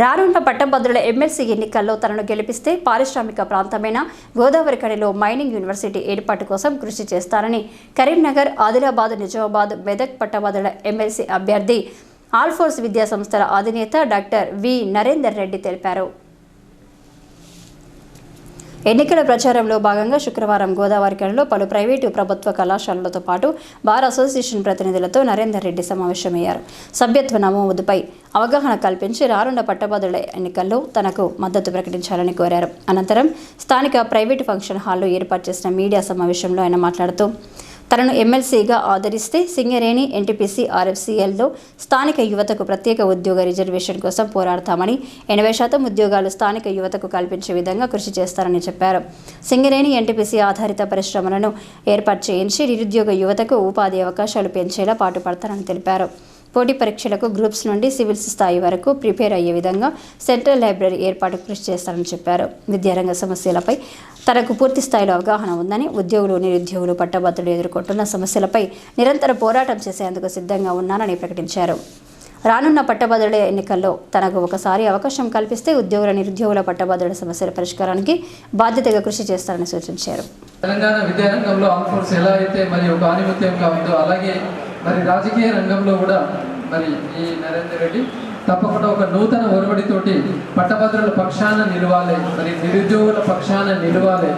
రానున్న పట్టభద్రుల ఎమ్మెల్సీ ఎన్నికల్లో తనను గెలిపిస్తే పారిశ్రామిక ప్రాంతమైన గోదావరి కడిలో మైనింగ్ యూనివర్సిటీ ఏర్పాటు కోసం కృషి చేస్తారని కరీంనగర్ ఆదిలాబాద్ నిజామాబాద్ మెదక్ పట్టభద్రుల ఎమ్మెల్సీ అభ్యర్థి ఆల్ఫోర్స్ విద్యా సంస్థల అధినేత డాక్టర్ వి నరేందర్ రెడ్డి తెలిపారు. ఎన్నికల ప్రచారంలో భాగంగా శుక్రవారం గోదావరి కళలో పలు ప్రైవేటు ప్రభుత్వ కళాశాలలతో పాటు బార్ అసోసియేషన్ ప్రతినిధులతో నరేందర్ రెడ్డి సమావేశమయ్యారు. సభ్యత్వ నమోదుపై అవగాహన కల్పించి రానున్న పట్టభద్రుల ఎన్నికల్లో తనకు మద్దతు ప్రకటించాలని కోరారు. అనంతరం స్థానిక ప్రైవేటు ఫంక్షన్ హాల్లో ఏర్పాటు చేసిన మీడియా సమావేశంలో ఆయన మాట్లాడుతూ తనను ఎమ్మెల్సీగా ఆదరిస్తే సింగరేణి ఎన్టీపీసీ ఆర్ఎఫ్సీఎల్లో స్థానిక యువతకు ప్రత్యేక ఉద్యోగ రిజర్వేషన్ కోసం పోరాడతామని ఎనభై శాతం ఉద్యోగాలు స్థానిక యువతకు కల్పించే విధంగా కృషి చేస్తారని చెప్పారు. సింగరేణి ఎన్టీపీసీ ఆధారిత పరిశ్రమలను ఏర్పాటు చేయించి నిరుద్యోగ యువతకు ఉపాధి అవకాశాలు పెంచేలా పాటుపడతారని తెలిపారు. పోటీ పరీక్షలకు గ్రూప్స్ నుండి సివిల్స్ స్థాయి వరకు ప్రిపేర్ అయ్యే విధంగా సెంట్రల్ లైబ్రరీ ఏర్పాటు కృషి చేస్తారని చెప్పారు. విద్యారంగ సమస్యలపై తనకు పూర్తి స్థాయిలో అవగాహన ఉందని ఉద్యోగులు నిరుద్యోగులు పట్టభద్రులు ఎదుర్కొంటున్న సమస్యలపై నిరంతర పోరాటం చేసేందుకు సిద్ధంగా ఉన్నానని ప్రకటించారు. రానున్న పట్టభద్రుల ఎన్నికల్లో తనకు ఒకసారి అవకాశం కల్పిస్తే ఉద్యోగుల నిరుద్యోగుల పట్టభద్రుల సమస్యల పరిష్కారానికి బాధ్యతగా కృషి చేస్తారని సూచించారు. తెలంగాణ విద్యారంగంలో ఆల్ఫోర్స్ ఎలా అయితే మరి ఒక ఆధిపత్యంగా ఉందో అలాగే మరి రాజకీయ రంగంలో కూడా మరి ఈ నరేందర్ రెడ్డి తప్పకుండా ఒక నూతన ఒరవడితోటి పట్టభద్రుల పక్షాన నిలవాలి మరి నిరుద్యోగుల పక్షాన నిలవాలి.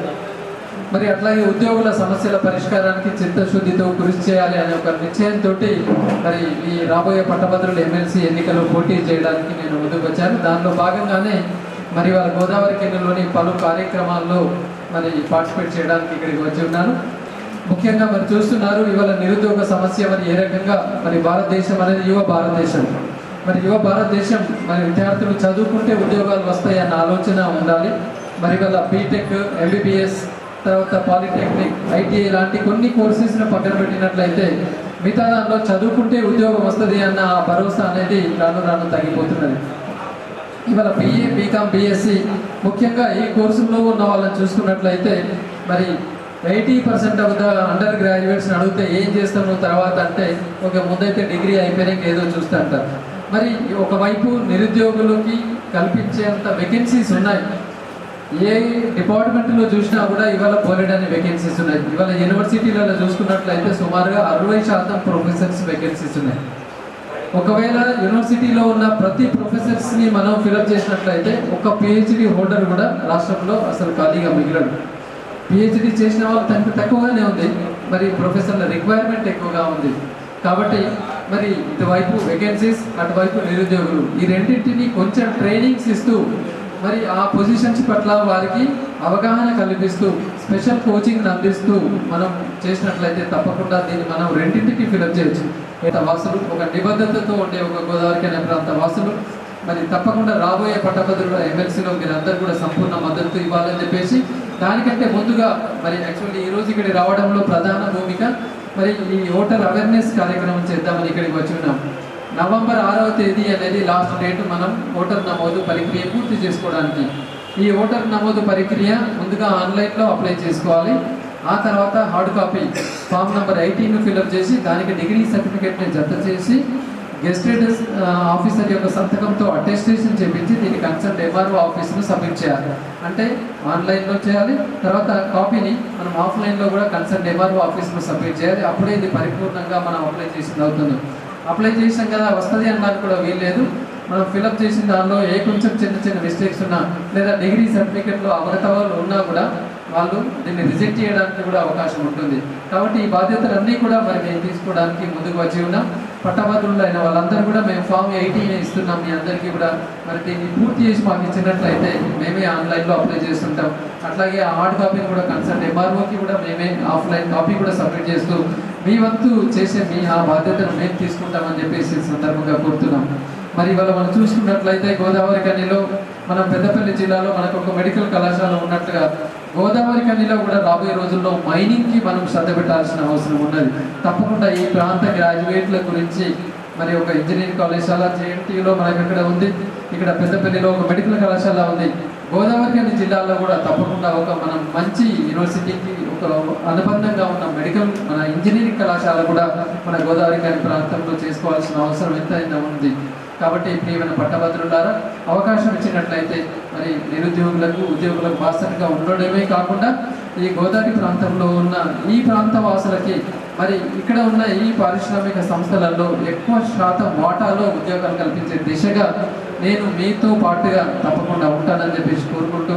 మరి అట్లాగే ఉద్యోగుల సమస్యల పరిష్కారానికి చిత్తశుద్ధితో కృషి చేయాలి అనే ఒక నిశ్చయంతో మరి ఈ రాబోయే పట్టభద్రుల ఎమ్మెల్సీ ఎన్నికలు పోటీ చేయడానికి నేను ముందుకు వచ్చాను. దానిలో భాగంగానే మరి వాళ్ళ గోదావరి కిందలోని పలు కార్యక్రమాల్లో మరి పార్టిసిపేట్ చేయడానికి ఇక్కడికి వచ్చి ఉన్నాను. ముఖ్యంగా మరి చూస్తున్నారు ఇవాళ నిరుద్యోగ సమస్య మరి ఏ రకంగా మరి భారతదేశం అనేది యువ భారతదేశం. మరి యువ భారతదేశం మరి విద్యార్థులు చదువుకుంటే ఉద్యోగాలు వస్తాయి అన్న ఆలోచన ఉండాలి. మరి వాళ్ళ బీటెక్ ఎంబీబీఎస్ తర్వాత పాలిటెక్నిక్ ఐటీఐ లాంటి కొన్ని కోర్సెస్ను పక్కన పెట్టినట్లయితే మిగతా దానిలో చదువుకుంటే ఉద్యోగం వస్తుంది అన్న ఆ భరోసా అనేది రాను రాను తగ్గిపోతున్నది. ఇవాళ బిఏ బీకామ్ బీఎస్సీ ముఖ్యంగా ఈ కోర్సుల్లో ఉన్న వాళ్ళని చూసుకున్నట్లయితే మరి eighty percent of the undergraduates అడిగితే ఏం చేస్తాము తర్వాత అంటే ఒక ముందైతే డిగ్రీ అయిపోయినాక ఏదో చూస్తా అంటారు. మరి ఒకవైపు నిరుద్యోగులకి కల్పించేంత వేకెన్సీస్ ఉన్నాయి. ఏ డిపార్ట్మెంట్లో చూసినా కూడా ఇవాళ పోలేడని వేకెన్సీస్ ఉన్నాయి. ఇవాళ యూనివర్సిటీలలో చూసుకున్నట్లయితే సుమారుగా అరవై శాతం ప్రొఫెసర్స్ వేకెన్సీస్ ఉన్నాయి. ఒకవేళ యూనివర్సిటీలో ఉన్న ప్రతి ప్రొఫెసర్స్ని మనం ఫిలప్ చేసినట్లయితే ఒక పిహెచ్డి హోల్డర్ కూడా రాష్ట్రంలో అసలు ఖాళీగా మిగిలడు. పిహెచ్డి చేసిన వాళ్ళు తనకు తక్కువగానే ఉంది. మరి ప్రొఫెసర్ల రిక్వైర్మెంట్ ఎక్కువగా ఉంది. కాబట్టి మరి ఇటువైపు వేకెన్సీస్ అటువైపు నిరుద్యోగులు. ఈ రెండింటిని కొంచెం ట్రైనింగ్స్ ఇస్తూ మరి ఆ పొజిషన్స్ పట్ల వారికి అవగాహన కల్పిస్తూ స్పెషల్ కోచింగ్ అందిస్తూ మనం చేసినట్లయితే తప్పకుండా దీన్ని మనం రెండింటికి ఫిలప్ చేయొచ్చు. వాసులు ఒక నిబద్ధతతో ఉండే ఒక గోదావరి అనే ప్రాంత వాసులు మరి తప్పకుండా రాబోయే పట్టభద్రుల ఎమ్మెల్సీలో మీరందరూ కూడా సంపూర్ణ మద్దతు ఇవ్వాలని చెప్పేసి దానికంటే ముందుగా మరి యాక్చువల్లీ ఈ రోజు ఇక్కడికి రావడంలో ప్రధాన భూమిక మరి ఈ ఓటర్ అవేర్నెస్ కార్యక్రమం చేద్దామని ఇక్కడికి వచ్చి ఉన్నాం. నవంబర్ ఆరవ తేదీ అనేది లాస్ట్ డేట్ మనం ఓటర్ నమోదు ప్రక్రియ పూర్తి చేసుకోవడానికి. ఈ ఓటర్ నమోదు ప్రక్రియ ముందుగా ఆన్లైన్లో అప్లై చేసుకోవాలి. ఆ తర్వాత hard copy form number eighteen fill up చేసి దానికి డిగ్రీ సర్టిఫికేట్ని జత చేసి గెస్టెడ్ ఆఫీసర్ యొక్క సంతకంతో అటెస్టేషన్ చేపించి దీన్ని కన్సర్న్ ఎంఆర్ఓ ఆఫీస్ను సబ్మిట్ చేయాలి. అంటే ఆన్లైన్లో చేయాలి తర్వాత కాపీని మనం ఆఫ్లైన్లో కూడా కన్సర్న్ ఎంఆర్ఓ ఆఫీస్లో సబ్మిట్ చేయాలి. అప్పుడే ఇది పరిపూర్ణంగా మనం అప్లై చేసింది అవుతుంది. అప్లై చేసాం కదా వస్తుంది అనడానికి కూడా వీల్లేదు. మనం ఫిలప్ చేసిన దానిలో ఏ కొంచెం చిన్న చిన్న మిస్టేక్స్ ఉన్నా లేదా డిగ్రీ సర్టిఫికెట్లో అవగతవాలు ఉన్నా కూడా వాళ్ళు దీన్ని రిజెక్ట్ చేయడానికి కూడా అవకాశం ఉంటుంది. కాబట్టి ఈ బాధ్యతలన్నీ కూడా మరి మేము తీసుకోవడానికి ముందుకు వచ్చి ఉన్నాం. పట్టభద్రులు అయిన వాళ్ళందరూ కూడా మేము ఫామ్ ఎయిటీన్ ఇస్తున్నాం. మీ అందరికీ కూడా మరి దీన్ని పూర్తి చేసి మాకు ఇచ్చినట్లయితే మేమే ఆన్లైన్లో అప్లై చేస్తుంటాం. అట్లాగే ఆ హార్డ్ కాపీని కూడా కన్సల్ట్ ఎంఆర్ఓకి కూడా మేమే ఆఫ్లైన్ కాపీ కూడా సబ్మిట్ చేస్తూ మీ వంతు చేసే మీ ఆ బాధ్యతను మేము తీసుకుంటామని చెప్పేసి సందర్భంగా కోరుతున్నాం. మరి ఇవాళ మనం చూసుకున్నట్లయితే గోదావరి కనిలో మనం పెద్దపల్లి జిల్లాలో మనకు ఒక మెడికల్ కళాశాల ఉన్నట్టుగా గోదావరి కనిలో కూడా రాబోయే రోజుల్లో మైనింగ్కి మనం శ్రద్ధ పెట్టాల్సిన అవసరం ఉన్నది. తప్పకుండా ఈ ప్రాంత గ్రాడ్యుయేట్ల గురించి మరి ఒక ఇంజనీరింగ్ కళాశాల జేఎన్టీలో మనకి ఇక్కడ ఉంది. ఇక్కడ పెద్దపల్లిలో ఒక మెడికల్ కళాశాల ఉంది. గోదావరి కని జిల్లాలో కూడా తప్పకుండా ఒక మనం మంచి యూనివర్సిటీకి ఒక అనుబంధంగా ఉన్న మెడికల్ మన ఇంజనీరింగ్ కళాశాల కూడా మన గోదావరి కానీ ప్రాంతంలో చేసుకోవాల్సిన అవసరం ఎంతైనా ఉంది. కాబట్టి ప్రియమైన పట్టభద్రులారా అవకాశం ఇచ్చినట్లయితే మరి నిరుద్యోగులకు ఉద్యోగులకు బాసటగా ఉండడమే కాకుండా ఈ గోదావరి ప్రాంతంలో ఉన్న ఈ ప్రాంత వాసులకి మరి ఇక్కడ ఉన్న ఈ పారిశ్రామిక సంస్థలలో ఎక్కువ శాతం వాటాలో ఉద్యోగాలు కల్పించే దిశగా నేను మీతో పాటుగా తప్పకుండా ఉంటానని చెప్పేసి కోరుకుంటూ